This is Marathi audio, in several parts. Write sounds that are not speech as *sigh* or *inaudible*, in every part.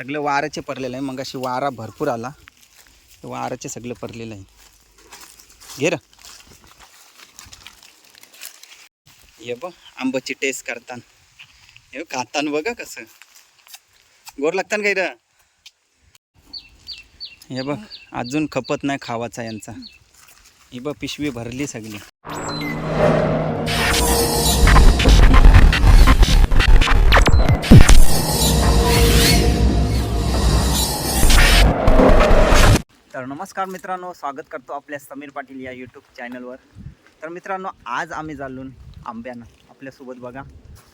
सगळं वाराचे परलेलं आहे. मग अशी वारा भरपूर आला. वाराचे सगळं परलेलं आहे. घे र. ये बघ आंबाची टेस्ट करताना. हे खातान बघा कसं. गोर लागतान काही र हे बघ अजून खपत नाही खावाचा यांचा. ही बघ पिशवी भरली सगळी. तर नमस्कार मित्रांनो स्वागत करतो आपल्या समीर पाटील या यूट्यूब चॅनलवर तर मित्रांनो आज आम्ही चालून आंब्यानं. आपल्यासोबत बघा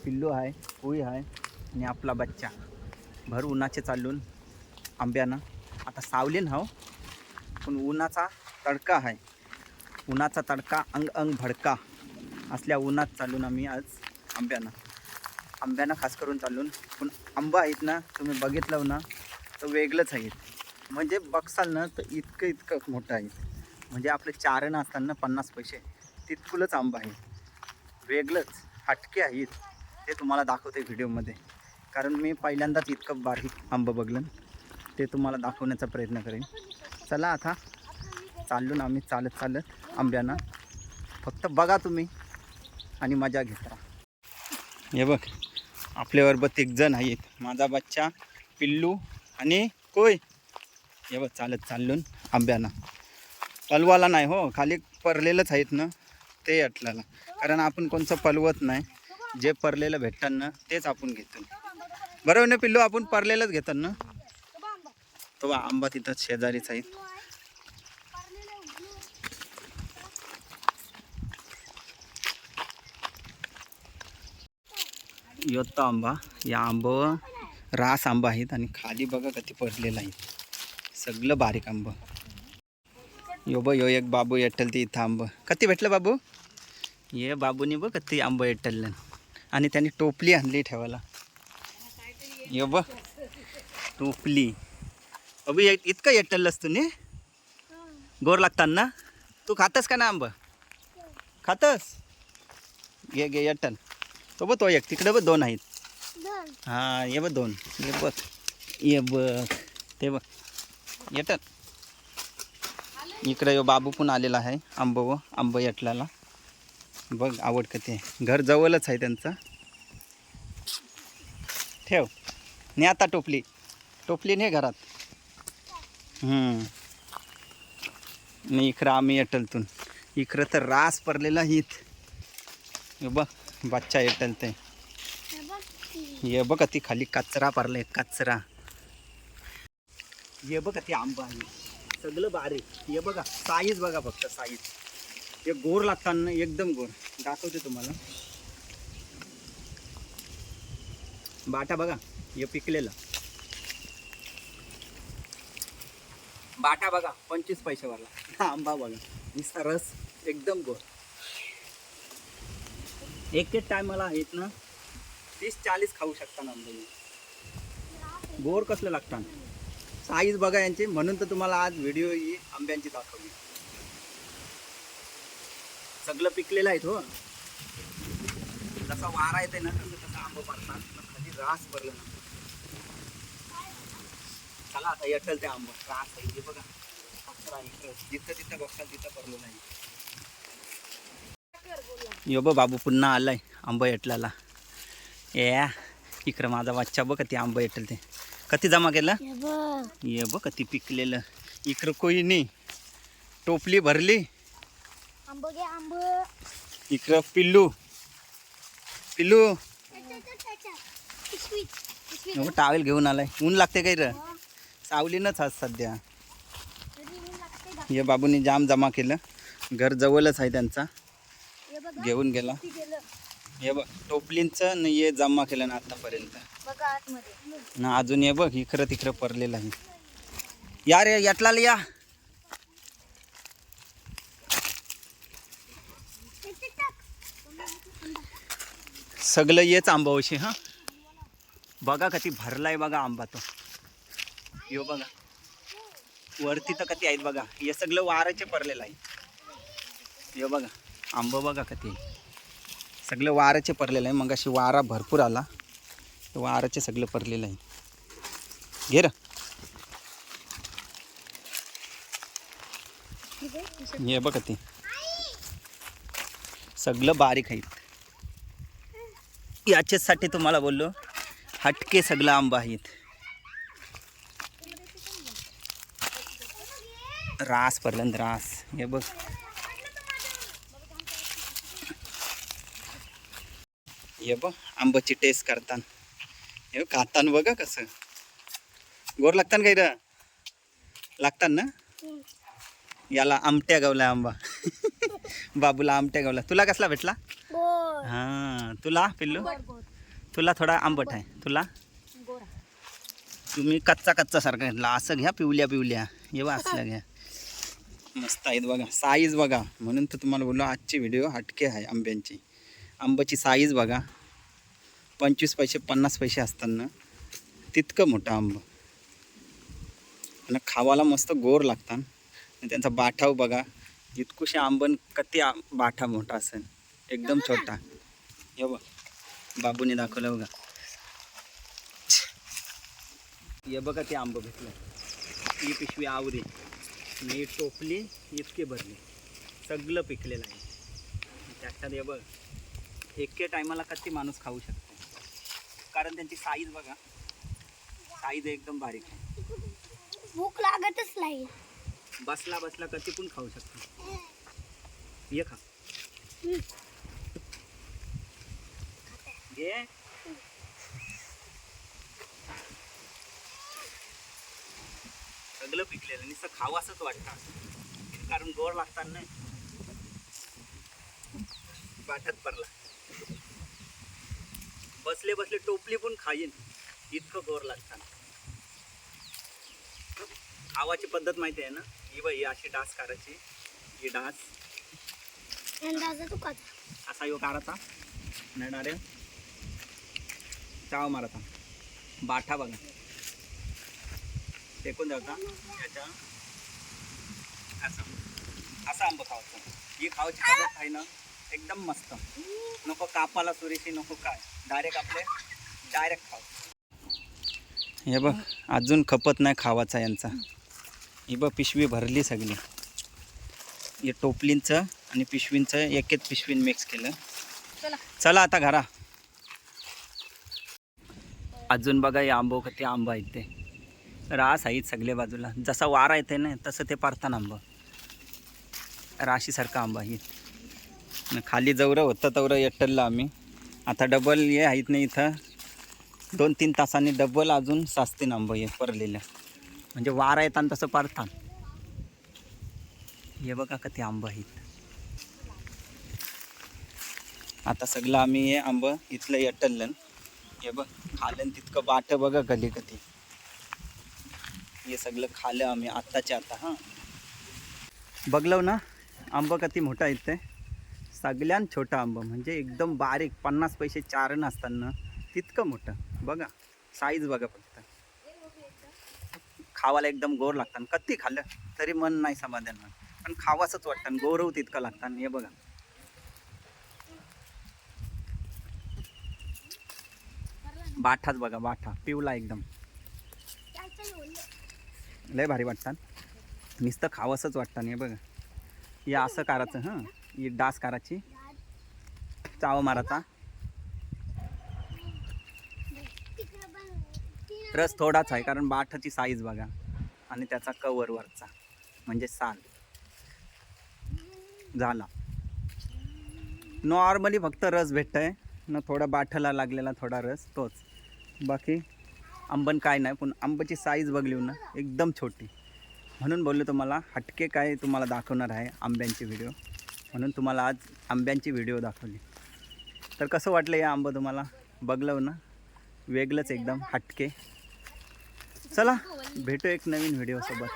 पिल्लू आहे पोळी आहे आणि आपला बच्चा. भर उन्हाचे चालून आंब्यानं. आता सावलीन हो पण उन्हाचा तडका आहे. उन्हाचा तडका अंग अंग भडका असल्या उन्हात चालून आम्ही आज आंब्यानं. आंब्यानं खास करून चालून पण आंबा आहेत ना तुम्ही बघितलं ना तर वेगळंच आहेत म्हणजे बघसाल ना तर इतकं इतकं मोठं आहे. म्हणजे आपले चारण असताना पन्नास पैसे. तितकुलंच आंबा आहे. वेगळंच. हटके आहेत. ते तुम्हाला दाखवते व्हिडिओमध्ये. कारण मी पहिल्यांदाच इतकं बारीक आंबं बघलं. ते तुम्हाला दाखवण्याचा प्रयत्न करेन. चला आता. चाललो ना आम्ही. चालत चालत आंब्यानं. फक्त बघा तुम्ही. आणि मजा घेत हे बघ. आपल्याबरोबर एक जण आहेत. माझा बच्चा पिल्लू आणि कोय हे बघ चालत चालून आंब्यानं. पलवाला नाही हो खाली परलेलंच आहेत ना ते अटलाला. कारण आपण कोणचं पलवत नाही जे परलेलं भेटतात ना तेच आपण घेतो. बरोबर ना पिल्लू आपण परलेलंच घेतात ना? तो आंबा तिथं शेजारीच आहेत. योत्ता आंबा. या आंब रास आंबा आहेत आणि खाली बघा कधी पडलेला आहे. सगळं बारीक आंब. यो ब यो एक बाबू येटल ते इथं आंब. कधी भेटलं बाबू? ये बाबूनी बघ कधी आंब येटलं आणि त्यांनी टोपली आणली ठेवायला. यो ब टोपली. अबू ये- इतकं येटलंस तू ने? गोर लागतात ना तू खातस का ना आंब? खातस? घे घे येटल. तो बघ तो एक. तिकडे बघ दोन आहेत. हा ये बघ दोन. ये बघ. ये बघ. ते बघ. येतात. इकडे यो बाबू पण आलेला आहे आंब व आंब येटलाला. बघ आवड का ते घर जवळच आहे त्यांचं. ठेव. ने आता टोपली. टोपली ने घरात. आणि इकडं आम्ही येटलतून. इकडं तर रास पडलेला हित. हे बघ बच्चा येटल ते ये बघ ती खाली कचरा पडलाय कचरा. ये बघा ते आंबा आहे. सगळं बारीक. हे बघा साईज बघा फक्त साईज हे गोर लागताना एकदम गोर. दाखवते तुम्हाला. बाटा बघा हे पिकलेला. बाटा बघा पंचवीस पैशावाला हा *laughs* आंबा बघा नुसता रस एकदम गोर. एक एक टायमाला आहेत ना तीस चाळीस खाऊ शकता ना आंबा. गोर कसलं लागतात साईज बघा यांची. म्हणून तर तुम्हाला आज व्हिडिओ ही आंब्यांची दाखवली. सगळं पिकलेलं आहे हो. जसा वारा येते ना तसं तसं आंब पडतात. खाली रास भरलं ना. चला आता येटल ते आंब. रास आहे बघा. जिथं तिथं बघताल तिथं पडलं नाही यो बघ बाबू पुन्हा आलाय आंबा येटलाला. या इकडं माझा बच्चा बघा ते आंबा येटल ते कधी जमा केलं? ये बघ. कधी पिकलेलं. इकडं कोई नाही. टोपली भरली. इकडं पिल्लू. पिल्लू. टावेल घेऊन आलाय. ऊन लागते काही र सावलीनच आज सध्या. हे बाबूनी जाम जमा केलं. घर जवळच आहे त्यांचा. घेऊन गेला. किती हे बघ टोपलींचं न हे जमा केलं ना आतापर्यंत. बघा आतमध्ये ना अजून हे बघ इकडं तिकडं पडलेलं आहे. या रे यातला या. सगळं येच आंबावशी हा? बघा कधी भरलाय बघा आंबा तो. यो बघा. वरती तर कधी आहेत बघा. हे सगळं वाराचे पडलेलं आहे. यो बघा. आंबा बघा कधी. सगळं वाराचे पडलेलं आहे. मग अशी वारा भरपूर आला. वाराचे सगळं पडलेलं आहे घे र. हे बघा ते. सगळं बारीक आहेत. याच्यासाठी तुम्हाला बोललो हटके सगळं आंबा आहेत. रास पर्यंत रास. हे बघ. हे बघ आंबाची टेस्ट करताना. हे खातान बघा कसं. गोर लागतान काही र लागतान ना. याला आमट्या गावला आंबा. *laughs* बाबूला आमट्या गावला. तुला कसला भेटला? हा तुला पिल्लू? तुला थोडा आंबट आहे. तुला? तुम्ही कच्चा कच्चा सारखा घेतला. असं घ्या पिवल्या पिवल्या. हे बघ असल्या घ्या. मस्त आहेत बघा. साईज बघा. म्हणून तर तुम्हाला बोललो आजची व्हिडिओ हटके आहे आंब्यांची. आंब्याची साईज बघा. पंचवीस पैसे पन्नास पैसे असताना तितकं मोठं आंब. आणि खावाला मस्त गोर लागतात. आणि त्यांचा बाठाव बघा इतकुशा आंबन कती आ- बाठा मोठा असेल एकदम छोटा. हे बघ बाबूने दाखवलं बघा. हे बघा ते आंब भेटलं. ही पिशवी आवरी. ही टोपली इतके भरली. सगळं पिकलेलं आहे. त्याच्यात हे बघ एके टायमाला कधी माणूस खाऊ शकतो कारण त्यांची साईज बघा. साईज एकदम बारीक भूक लागतच नाही. बसला बसला कधी पण खाऊ शकतो. ये खा. घे सगळं पिकलेलं नुसतं खावासच वाटतं. कारण गोड लागतात ना वाटत पडला. बसले बसले टोपली पण खाईन. इतकं गोर लागतात खावाची पद्धत माहिती आहे ना? ही बाई अशी डास काढायची. ही डास. असा यो काढायचा. नाही चाव मारायचा. बाठा बघा. फेकून द्यायचा. याच्या. असं. असं आंबं खायचं ही खावाची पद्धत आहे ना? एकदम मस्त. नको कापाला सुरेशी नको काय. डायरेक्ट आपले डायरेक्ट खाव हे बघ अजून खपत नाही खावाचा यांचा. ही बघ पिशवी भरली सगळी. हे टोपलींचं आणि पिशवींचं एकच पिशवीन मिक्स केलं. चला. चला आता घरा. अजून बघा हे आंबो किती आंबा आहेत ते. रास आहेत सगळे बाजूला. जसा वारा येते ना तसं ते पारतान आंब. राशीसारखं आंबा आहे आणि खाली जवरं होतं तेवढं येटललं आम्ही. आता डबल हे आहेत नाही इथं. दोन तीन तासांनी डबल अजून सास्ती नांब हे परलेलं. म्हणजे वारा येताना तसं पारतान हे बघा किती आंबं आहेत. आता सगळं आम्ही हे आंब इथलं येटललं हे बघ खालन तितकं बाट बघा गली कधी हे सगळं खालं आम्ही आत्ताच्या आता हां. बघलं ना आंब कती मोठा आहेत ते. सगळ्यात छोटा आंबा म्हणजे एकदम बारीक पन्नास पैसे चारण असताना तितकं मोठं. बघा साईज बघा फक्त. खावाला एकदम गोर लागतात कत्ती खाल्लं तरी मन नाही समाधान पण खावासच वाटतं आणि गोरव तितकं लागतं हे बघा. बाठाच बघा बाठा. पिवला एकदम. लय भारी वाटतात नुसतं खावंसंच वाटतं हे बघा. हे असं करायचं हां. ही डास करायची. चाव मारायचा. रस थोडाच आहे कारण बाठाची साईज बघा. आणि त्याचा कवर वरचा म्हणजे साल. झाला. नॉर्मली फक्त रस भेटत आहे न थोडा बाठाला लागलेला थोडा रस तोच. बाकी आंबन काय नाही पण आंब्याची साईज बघली ना एकदम छोटी. म्हणून बोललो तुम्हाला हटके काय तुम्हाला दाखवणार आहे आंब्यांची व्हिडिओ म्हणून तुम्हाला आज आंब्यांची व्हिडिओ दाखवली. तर कसं वाटलं या आंबं तुम्हाला? बघलं ना. वेगळंच एकदम हटके. चला भेटू एक नवीन व्हिडिओसोबत